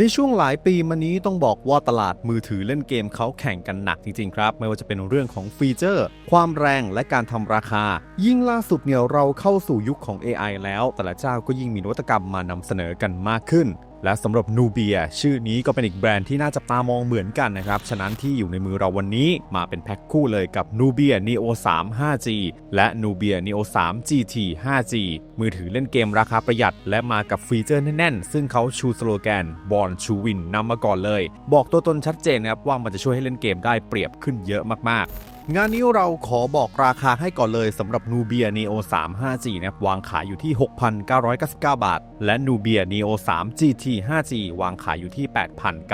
ในช่วงหลายปีมานี้ต้องบอกว่าตลาดมือถือเล่นเกมเขาแข่งกันหนักจริงๆครับ ไม่ว่าจะเป็นเรื่องของฟีเจอร์ ความแรงและการทำราคา ยิ่งล่าสุดเนี่ยเราเข้าสู่ยุคของ AI แล้ว แต่ละเจ้าก็ยิ่งมีนวัตกรรมมานำเสนอกันมากขึ้น และสำหรับ Nubia ชื่อนี้ก็เป็นอีกแบรนด์ที่น่าจะตามองเหมือนกันนะครับ ฉะนั้นที่อยู่ในมือเราวันนี้มาเป็นแพ็คคู่เลยกับ Nubia Neo 3 5G และ Nubia Neo 3 GT 5G มือถือเล่นเกมราคาประหยัด และมากับฟีเจอร์แน่นๆ ซึ่งเขาชูสโลแกน Born to Win นำมาก่อนเลย บอกตัวตนชัดเจนนะครับว่ามันจะช่วยให้เล่นเกมได้เปรียบขึ้นเยอะมากๆ งานนี้เราขอบอกราคาให้ก่อนเลยสำหรับ Nubia Neo 3 5G นะครับวางขายอยู่ที่ 6,999 บาท และ Nubia Neo 3 GT 5G วางขายอยู่ที่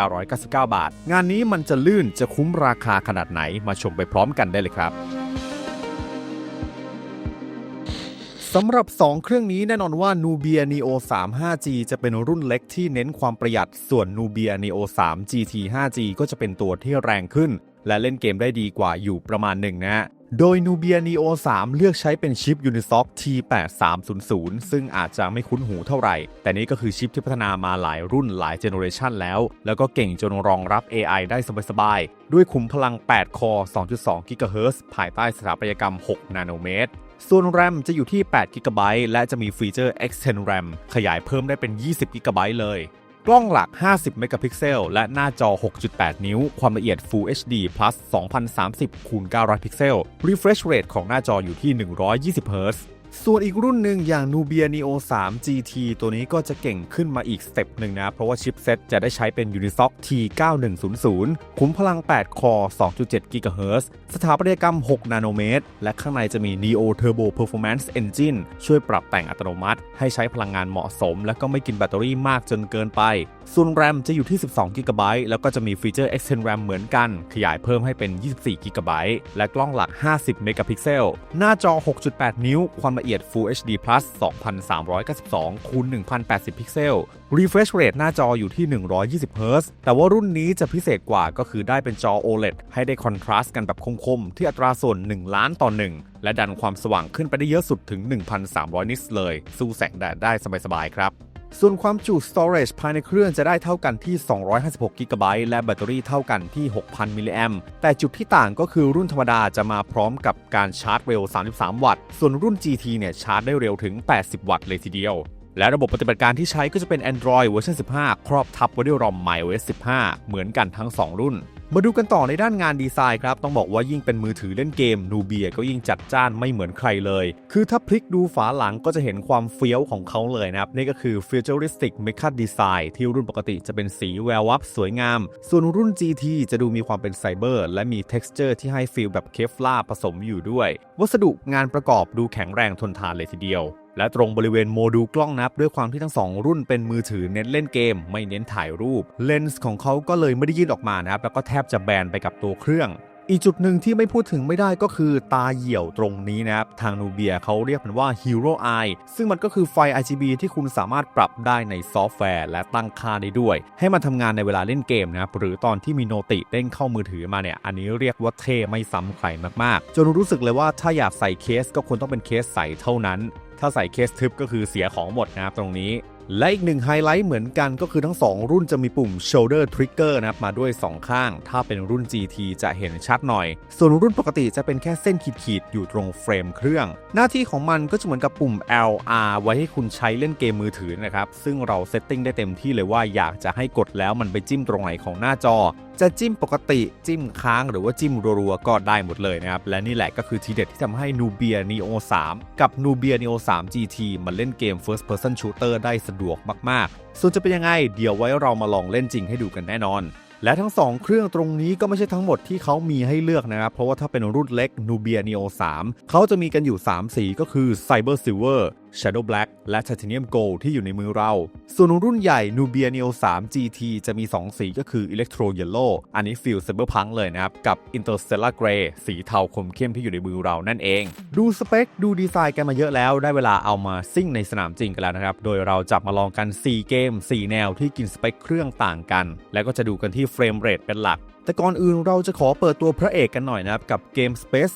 8,999 บาท งานนี้มันจะลื่นจะคุ้มราคาขนาดไหนมาชมไปพร้อมกันได้เลยครับสำหรับ 2 เครื่องนี้แน่นอนว่า Nubia Neo 3 5G จะเป็นรุ่นเล็กที่เน้นความประหยัด ส่วน Nubia Neo 3 GT 5G ก็จะเป็นตัวที่แรงขึ้น และเล่นเกมได้ดีกว่าอยู่ประมาณหนึ่งนะฮะโดย Nubia Neo 3 เลือกใช้เป็นชิป Unisoc T8300 ซึ่งอาจจะไม่คุ้นหูเท่าไหร่ แต่นี่ก็คือชิปที่พัฒนามาหลายรุ่นหลายเจเนอเรชันแล้ว แล้วก็เก่งจนรองรับ AI ได้สบายๆ ด้วยขุมพลัง 8 คอ 2.2 GHz ภายใต้สถาปัตยกรรม 6 นาโนเมตร ส่วน RAM จะอยู่ที่ 8 GB และจะมีฟีเจอร์ Extend RAM ขยายเพิ่มได้เป็น 20 GB เลย กล้องหลัก 50 เมกะพิกเซล และหน้าจอ 6.8 นิ้ว ความละเอียด Full HD Plus 2030คูณ900 พิกเซล Refresh Rate ของหน้าจออยู่ที่ 120 Hz ส่วนอีกรุ่นหนึ่งอย่าง Nubia Neo 3 GT ตัวนี้ก็จะเก่งขึ้นมาอีกสเต็ปหนึ่งนะ เพราะว่าชิปเซ็ตจะได้ใช้เป็น Unisoc T9100 ขุมพลัง 8 คอ 2.7 GHz สถาปัตยกรรม 6 นาโนเมตร และข้างในจะมี Neo Turbo Performance Engine ช่วยปรับแต่งอัตโนมัติ ให้ใช้พลังงานเหมาะสม และก็ไม่กินแบตเตอรี่มากจนเกินไป ส่วน RAM จะอยู่ที่ 12 GB แล้วก็จะมีฟีเจอร์ Extend RAM เหมือนกัน ขยายเพิ่มให้เป็น 24 GB และกล้องหลัก 50 เมกะพิกเซล หน้าจอ 6.8 นิ้ว ความละเอียด Full HD Plus 2392คูณ1080 พิกเซล Refresh Rate หน้าจออยู่ที่ 120 Hz แต่ว่ารุ่นนี้จะพิเศษกว่าก็คือได้เป็นจอ OLED ให้ได้คอนทราสต์กันแบบคมๆ ที่อัตราส่วน 1 ล้านต่อ 1 และดันความสว่างขึ้นไปได้เยอะสุดถึง 1,300 นิตเลย สู้แสงแดดได้สบายๆ ครับ ส่วนความจุ storage ภายในเครื่องจะได้เท่ากันที่ 256 g b และแบตเตอรี่เท่ากันที่ 6,000 มิลลิแอมแต่จุดที่ต่างก็คือรุ่นธรรมดาจะมาพร้อมกับการชาร์จเร็ว 33 วัตต์ ส่วนรุ่น GT เนี่ยชาร์จได้เร็วถึง 80 วัตต์เลยทีเดียว และระบบปฏิบัติการที่ใช้ก็จะเป็น Android เวอร์ชัน15 ครอบทับไว้ด้วย ROM MyOS 15 เหมือนกันทั้ง 2 รุ่น มาดูกันต่อในด้านงานดีไซน์ครับ ต้องบอกว่ายิ่งเป็นมือถือเล่นเกม Nubia ก็ยิ่งจัดจ้านไม่เหมือนใครเลย คือถ้าพลิกดูฝาหลังก็จะเห็นความเฟี้ยวของเขาเลยนะครับ นี่ก็คือ Futuristic Mecha Design ที่รุ่นปกติจะเป็นสีแวววับสวยงาม ส่วนรุ่น GT จะดูมีความเป็นไซเบอร์และมี texture ที่ให้ฟีลแบบเคฟลาผสมอยู่ด้วย วัสดุงานประกอบดูแข็งแรงทนทานเลยทีเดียว และตรงบริเวณโมดูลกล้องนับด้วยความที่ทั้ง 2 รุ่นเป็นมือถือเน้นเล่นเกม ไม่เน้นถ่ายรูป เลนส์ของเขาก็เลยไม่ได้ยื่นออกมานะครับแล้วก็แทบจะแบนไปกับตัวเครื่อง อีกจุดหนึ่งที่ไม่พูดถึงไม่ได้ก็คือตาเหี่ยวตรงนี้นะครับ ทางนูเบียเขาเรียกมันว่า Hero Eye ซึ่งมันก็คือไฟ RGB ที่คุณสามารถปรับได้ในซอฟต์แวร์และตั้งค่าได้ด้วย ให้มันทำงานในเวลาเล่นเกมนะครับหรือตอนที่มีโนติเด้งเข้ามือถือมาเนี่ยอันนี้เรียกว่าเท่ไม่ซ้ำใครมากๆ จนรู้สึกเลยว่าถ้าอยากใส่เคสก็ควรต้องเป็นเคสใสเท่านั้น ถ้าใส่เคสทึบก็คือเสียของหมดนะครับตรงนี้ และอีกหนึ่งไฮไลท์เหมือนกันก็คือทั้ง 2 รุ่นจะมีปุ่ม shoulder trigger นะครับมาด้วย 2 ข้าง ถ้าเป็นรุ่น GT จะเห็นชัดหน่อย ส่วนรุ่นปกติจะเป็นแค่เส้นขีดๆ อยู่ตรงเฟรมเครื่อง หน้าที่ของมันก็จะเหมือนกับปุ่ม LR ไว้ให้คุณใช้เล่นเกมมือถือนะครับซึ่งเราเซตติ้งได้เต็มที่เลยว่าอยากจะให้กดแล้วมันไปจิ้มตรงไหนของหน้าจอจะจิ้มปกติจิ้มค้างหรือว่าจิ้มรัวๆก็ได้หมดเลยนะครับ และนี่แหละก็คือทีเด็ดที่ทำให้ Nubia Neo 3 กับ Nubia Neo 3 GT มันเล่นเกม First Person Shooter ได้สะดวกมากๆ ส่วนจะเป็นยังไง เดี๋ยวไว้เรามาลองเล่นจริงให้ดูกันแน่นอน และทั้ง 2 เครื่องตรงนี้ก็ไม่ใช่ทั้งหมดที่เขามีให้เลือกนะครับ เพราะว่าถ้าเป็นรุ่นเล็ก Nubia Neo 3 เขาจะมีกันอยู่ 3 สีก็คือ Cyber Silver Shadow Black และ Titanium Gold ที่อยู่ในมือเรา ส่วนรุ่นใหญ่ Nubia Neo 3 GT จะมี 2 สีก็คือ Electro Yellow อันนี้ฟิล Cyberpunk เลยนะครับ กับ Interstellar Grey สีเทาคมเข้มที่อยู่ในมือเรานั่นเอง ดูสเปค ดูดีไซน์กันมาเยอะแล้วได้เวลาเอามาซิ่งในสนามจริงกันแล้วนะครับ โดยเราจับมาลองกัน 4 เกม 4 แนวที่กินสเปคเครื่องต่างกัน แล้วก็จะดูกันที่เฟรมเรทเป็นหลัก แต่ก่อนอื่นเราจะขอเปิดตัวพระเอกกันหน่อยนะครับ กับเกม Space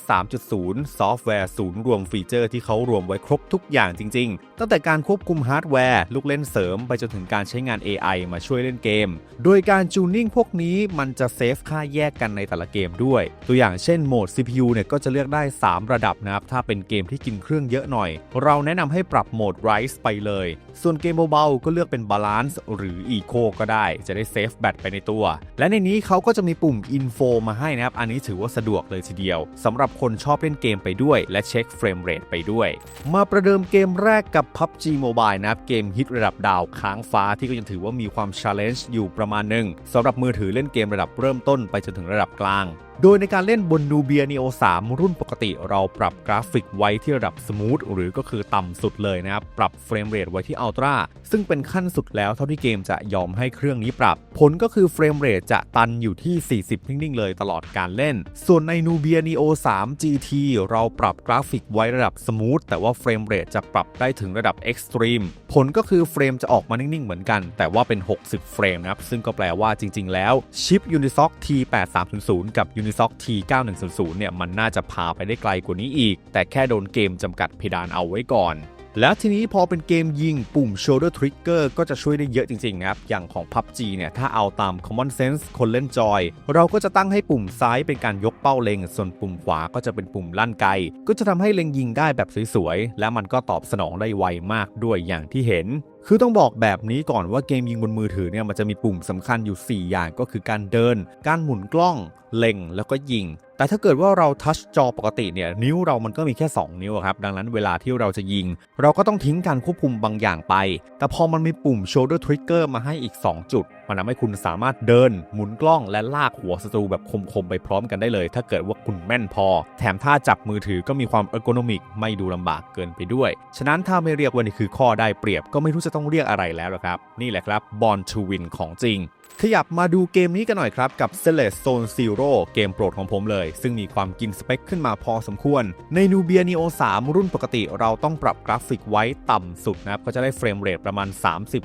3.0 ซอฟต์แวร์ศูนย์รวมฟีเจอร์ที่เขารวมไว้ครบทุกอย่างจริง ๆ ตั้งแต่การควบคุมฮาร์ดแวร์ ลูกเล่นเสริมไปจนถึงการใช้งาน AI มาช่วยเล่นเกม โดยการจูนนิ่งพวกนี้มันจะเซฟค่าแยกกันในแต่ละเกมด้วย ตัวอย่างเช่นโหมด CPU เนี่ยก็จะเลือกได้ 3 ระดับนะครับ ถ้าเป็นเกมที่กินเครื่องเยอะหน่อย เราแนะนำให้ปรับโหมด Rise ไปเลย ส่วนเกมเบาๆก็เลือกเป็น Balance หรือ Eco ก็ได้ จะได้เซฟแบตไปในตัว และในนี้เขาก็จะมีปุ่ม Info มาให้นะครับ อันนี้ถือว่าสะดวกเลยทีเดียวสำหรับคนชอบเล่นเกมไปด้วย และเช็คเฟรมเรทไปด้วย มาประเดิมเกมแรกกับ PUBG Mobile นะครับ เกมฮิตระดับดาวค้างฟ้าที่ก็ยังถือว่ามีความช ALLENGE อยู่ประมาณหนึ่งสำหรับมือถือเล่นเกมระดับเริ่มต้นไปจนถึงระดับกลาง โดยในการเล่นบน Nubia Neo 3 รุ่นปกติเราปรับกราฟิกไว้ที่ระดับสมูทหรือก็คือต่ำสุดเลยนะครับ ปรับเฟรมเรทไว้ที่อัลตร้าซึ่งเป็นขั้นสุดแล้วเท่าที่เกมจะยอมให้เครื่องนี้ปรับ ผลก็คือเฟรมเรทจะตันอยู่ที่ 40 นิ่งๆ เลยตลอดการเล่น ส่วนใน Nubia Neo 3 GT เราปรับกราฟิกไว้ระดับสมูทแต่ว่าเฟรมเรทจะปรับได้ถึงระดับ Extreme ผลก็คือเฟรมจะออกมานิ่งๆ เหมือนกัน แต่ว่าเป็น 60 เฟรมนะครับซึ่งก็แปลว่าจริง ๆ แล้วชิป Unisoc T8300 กับ Unisoc T9100 เนี่ยมันน่าจะพาไปได้ไกลกว่านี้อีก แต่แค่โดนเกมจำกัดเพดานเอาไว้ก่อน แล้วทีนี้พอเป็นเกมยิงปุ่ม shoulder trigger ก็จะช่วยได้เยอะจริงๆนะครับ อย่างของ PUBG เนี่ย ถ้าเอาตาม common sense คนเล่นจอย เราก็จะตั้งให้ปุ่มซ้ายเป็นการยกเป้าเล็ง ส่วนปุ่มขวาก็จะเป็นปุ่มลั่นไก ก็จะทำให้เล็งยิงได้แบบสวยๆ และมันก็ตอบสนองได้ไวมากด้วยอย่างที่เห็นคือต้องบอกแบบนี้ก่อนว่าเกมยิงบนมือถือเนี่ยมันจะมีปุ่มสำคัญอยู่ 4 อย่างก็คือการเดิน การหมุนกล้อง เล็งแล้วก็ยิง แต่ถ้าเกิดว่าเราทัชจอปกติเนี่ยนิ้วเรามันก็มีแค่ 2 นิ้วครับ ดังนั้นเวลาที่เราจะยิง เราก็ต้องทิ้งการควบคุมบางอย่างไป แต่พอมันมีปุ่ม shoulder trigger มาให้อีก 2 จุดมันทำให้คุณสามารถเดินหมุนกล้องและลากหัวศัตรูแบบคมๆไปพร้อมกันได้เลย ถ้าเกิดว่าคุณแม่นพอ แถมถ้าจับมือถือก็มีความเออร์โกนมิก ไม่ดูลำบากเกินไปด้วย ฉะนั้นถ้าไม่เรียกว่านี่คือข้อได้เปรียบก็ไม่รู้จะต้องเรียกอะไรแล้วครับ นี่แหละครับ Born to Win ของจริงขยับมาดูเกมนี้กันหน่อยครับ กับ Celeste Zone Zero เกมโปรดของผมเลย ซึ่งมีความกินสเปคขึ้นมาพอสมควร ใน Nubia Neo 3 รุ่นปกติเราต้องปรับกราฟิกไว้ต่ำสุดนะครับ ก็จะได้เฟรมเรทประมาณ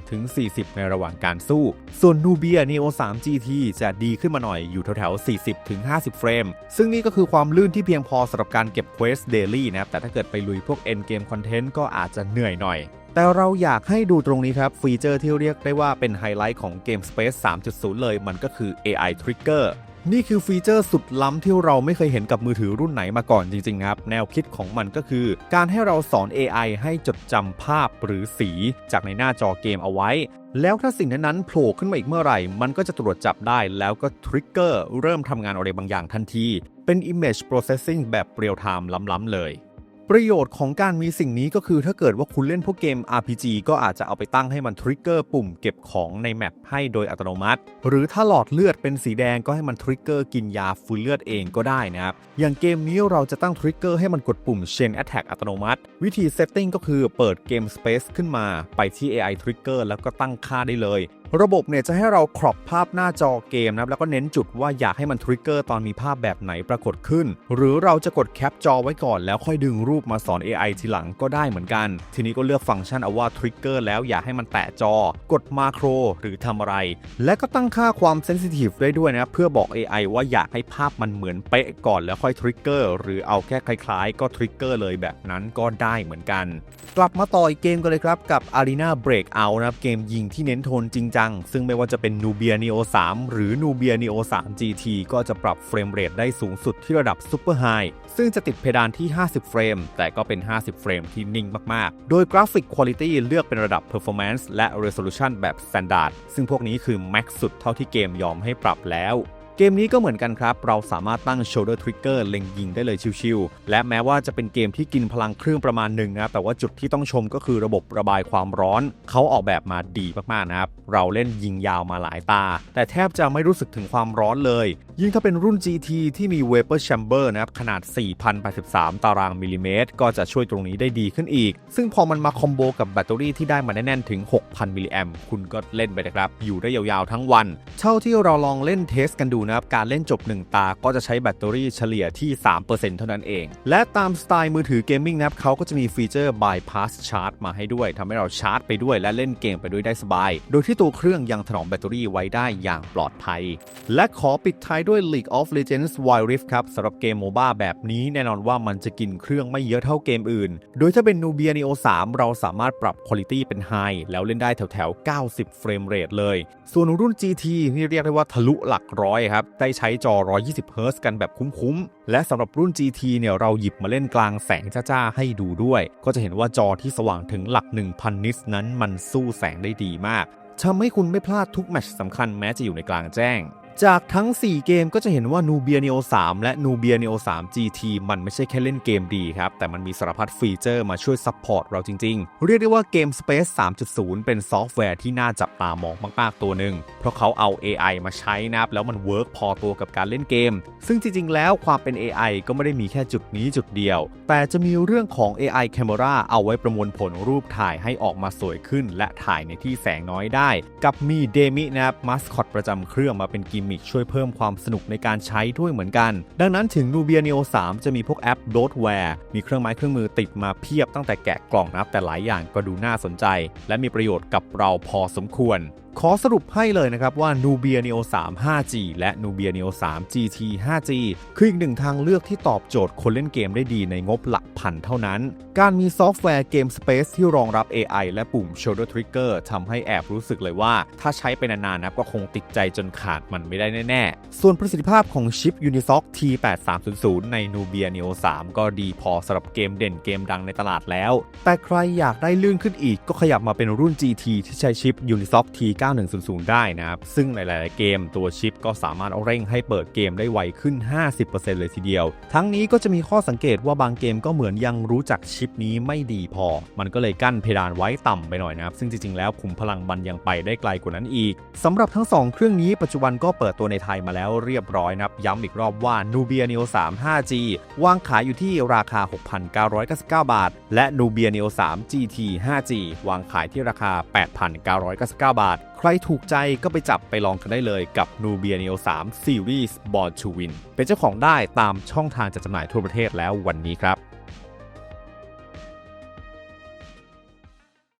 30-40 ในระหว่างการสู้ ส่วน Nubia Neo 3 GT จะดีขึ้นมาหน่อยอยู่แถวๆ 40-50 เฟรม ซึ่งนี่ก็คือความลื่นที่เพียงพอสำหรับการเก็บ Quest Daily นะครับ แต่ถ้าเกิดไปลุยพวก End Game Content ก็อาจจะเหนื่อยหน่อย แต่เราอยากให้ดูตรงนี้ครับ ฟีเจอร์ที่เรียกได้ว่าเป็นไฮไลท์ของเกม Space 3.0 เลยมันก็คือ AI Trigger นี่คือฟีเจอร์สุดล้ำที่เราไม่เคยเห็นกับมือถือรุ่นไหนมาก่อนจริงๆครับ แนวคิดของมันก็คือ การให้เราสอน AI ให้จดจำภาพหรือสี จากในหน้าจอเกมเอาไว้ แล้วถ้าสิ่งนั้นๆโผล่ขึ้นมาอีกเมื่อไหร่ มันก็จะตรวจจับได้แล้วก็ทริกเกอร์เริ่มทำงานอะไรบางอย่างทันที เป็น Image Processing แบบเรียลไทม์ล้ำๆเลย ประโยชน์ของการมีสิ่งนี้ก็คือถ้าเกิดว่าคุณเล่นพวกเกม RPG ก็อาจจะเอาไปตั้งให้มันทริกเกอร์ปุ่มเก็บของในแมปให้โดยอัตโนมัติ หรือถ้าหลอดเลือดเป็นสีแดงก็ให้มันทริกเกอร์กินยาฟูเลือดเองก็ได้นะครับ อย่างเกมนี้เราจะตั้งทริกเกอร์ให้มันกดปุ่ม Chain Attack อัตโนมัติ วิธีเซตติ้งก็คือเปิดเกม Space ขึ้นมาไปที่ AI Trigger แล้วก็ตั้งค่าได้เลย ระบบเนี่ยจะให้เราครอปภาพหน้าจอเกมนะครับแล้วก็เน้นจุดว่าอยากให้มันทริกเกอร์ตอนมีภาพแบบไหนปรากฏขึ้น หรือเราจะกดแคปจอไว้ก่อนแล้วค่อยดึงรูปมาสอน AI ทีหลังก็ได้เหมือนกัน ทีนี้ก็เลือกฟังก์ชันเอาว่าทริกเกอร์แล้วอยากให้มันแตะจอ กดมาโครหรือทำอะไร และก็ตั้งค่าความเซนซิทีฟได้ด้วยนะเพื่อบอก AI ว่าอยากให้ภาพมันเหมือนเป๊ะก่อนแล้วค่อยทริกเกอร์หรือเอาแค่คล้ายๆ ก็ทริกเกอร์เลยแบบนั้นก็ได้เหมือนกัน กลับมาต่ออีกเกมกันเลยครับกับ Arena Breakout นะครับเกมยิงที่เน้นโทนจริงจัง ซึ่งไม่ว่าจะเป็น Nubia Neo 3 หรือ Nubia Neo 3 GT ก็จะปรับเฟรมเรทได้สูงสุดที่ระดับ Super High ซึ่งจะติดเพดานที่ 50 เฟรม แต่ก็เป็น 50 เฟรมที่นิ่งมาก ๆ โดยกราฟิกคุณ i t y เลือกเป็นระดับ Performance และ Resolution แบบ Standard ซึ่งพวกนี้คือ Max สุดเท่าที่เกมยอมให้ปรับแล้ว เกมนี้ก็เหมือนกันครับ เราสามารถตั้ง shoulder trigger เล็งยิงได้เลยชิวๆ และแม้ว่าจะเป็นเกมที่กินพลังเครื่องประมาณหนึ่งนะ แต่ว่าจุดที่ต้องชมก็คือระบบระบายความร้อน เขาออกแบบมาดีมากๆนะครับ เราเล่นยิงยาวมาหลายตา แต่แทบจะไม่รู้สึกถึงความร้อนเลย ยิ่งถ้าเป็นรุ่น GT ที่มี Vapor Chamber นะครับขนาด 4,083 ตารางมิลลิเมตรก็จะช่วยตรงนี้ได้ดีขึ้นอีก ซึ่งพอมันมาคอมโบกับแบตเตอรี่ที่ได้มาแน่นๆถึง 6,000มิลลิแอมคุณก็เล่นไปนะครับอยู่ได้ยาวๆทั้งวัน เท่าที่เราลองเล่นเทสกันดูนะครับการเล่นจบ 1 ตาก็จะใช้แบตเตอรี่เฉลี่ยที่ 3%เท่านั้นเอง และตามสไตล์มือถือเกมมิ่งนะครับเขาก็จะมีฟีเจอร์ bypass charge มาให้ด้วยทำให้เราชาร์จไปด้วยและเล่นเกมไปด้วยได้สบาย โดยที่ตัวเครื่องยังถนอมแบตเตอรี่ไว้ได้อย่างปลอดภัย และขอปิดท้ายด้วย League of Legends Wild Rift ครับสำหรับเกมโมบ้าแบบนี้แน่นอนว่ามันจะกินเครื่องไม่เยอะเท่าเกมอื่น โดยถ้าเป็น Nubia Neo 3 เราสามารถปรับคุณภาพเป็น High แล้วเล่นได้แถวๆ90 เฟรมเรทเลย ส่วนรุ่น GT นี่เรียกได้ว่าทะลุหลักร้อยครับได้ใช้จอ 120 Hz กันแบบคุ้มๆ และสำหรับรุ่น GT เนี่ยเราหยิบมาเล่นกลางแสงจ้าๆ ให้ดูด้วย ก็จะเห็นว่าจอที่สว่างถึงหลัก 1,000 นิตนั้นมันสู้แสงได้ดีมากทำให้คุณไม่พลาดทุกแมตช์สำคัญแม้จะอยู่ในกลางแจ้ง จากทั้ง 4 เกมก็จะเห็นว่า Nubia Neo 3 และ Nubia Neo 3 GT มันไม่ใช่แค่เล่นเกมดีครับ แต่มันมีสารพัดฟีเจอร์มาช่วยซัพพอร์ตเราจริง ๆ เรียกได้ว่าเกม Space 3.0 เป็นซอฟต์แวร์ที่น่าจับตามองมาก ๆ ตัวหนึ่ง เพราะเขาเอา AI มาใช้นะครับ แล้วมันเวิร์กพอตัวกับการเล่นเกม ซึ่งจริง ๆ แล้วความเป็น AI ก็ไม่ได้มีแค่จุดนี้จุดเดียว แต่จะมีเรื่องของ AI Camera เอาไว้ประมวลผลรูปถ่ายให้ออกมาสวยขึ้น และถ่ายในที่แสงน้อยได้ กับมีเดมินะครับมาสคอตประจำเครื่องมาเป็นกิมมิคช่วยเพิ่มความสนุกในการใช้ด้วยเหมือนกัน ดังนั้นถึงนูเบียเนโอ3จะมีพวกแอป d o t w a r e มีเครื่องไม้เครื่องมือติดมาเพียบตั้งแต่แกะกล่องนับแต่หลายอย่างก็ดูน่าสนใจ และมีประโยชน์กับเราพอสมควร ขอสรุปให้เลยนะครับว่า Nubia Neo 3 5G และ Nubia Neo 3 GT 5G คืออีกหนึ่งทางเลือกที่ตอบโจทย์คนเล่นเกมได้ดีในงบหลักพันเท่านั้น การมีซอฟต์แวร์เกม Space ที่รองรับ AI และปุ่ม Shoulder Trigger ทำให้แอบรู้สึกเลยว่า ถ้าใช้ไปนานๆนะก็คงติดใจจนขาดมันไม่ได้แน่ๆ ส่วนประสิทธิภาพของชิป Unisoc T8300 ใน Nubia Neo 3 ก็ดีพอสำหรับเกมเด่นเกมดังในตลาดแล้ว แต่ใครอยากได้ลื่นขึ้นอีกก็ขยับมาเป็นรุ่น GT ที่ใช้ชิป Unisoc T 9100 ได้นะครับ ซึ่งหลาย ๆ เกมตัวชิปก็สามารถเร่งให้เปิดเกมได้ไวขึ้น 50%เลยทีเดียว ทั้งนี้ก็จะมีข้อสังเกตว่าบางเกมก็เหมือนยังรู้จักชิปนี้ไม่ดีพอ มันก็เลยกั้นเพดานไว้ต่ำไปหน่อยนะครับ ซึ่งจริง ๆ แล้วขุมพลังมันยังไปได้ไกลกว่านั้นอีกสำหรับทั้ง 2 เครื่องนี้ปัจจุบันก็เปิดตัวในไทยมาแล้วเรียบร้อยนะครับ ย้ำอีกรอบว่า Nubia Neo 3 5G วางขายอยู่ที่ราคา 6,999 บาท และ Nubia Neo 3 GT 5G วางขายที่ราคา 8,999 บาท ใครถูกใจก็ไปจับไปลองกันได้เลยกับ Nubia Neo 3 Series Born to Win เป็นเจ้าของได้ตามช่องทางจัดจำหน่ายทั่วประเทศแล้ววันนี้ครับ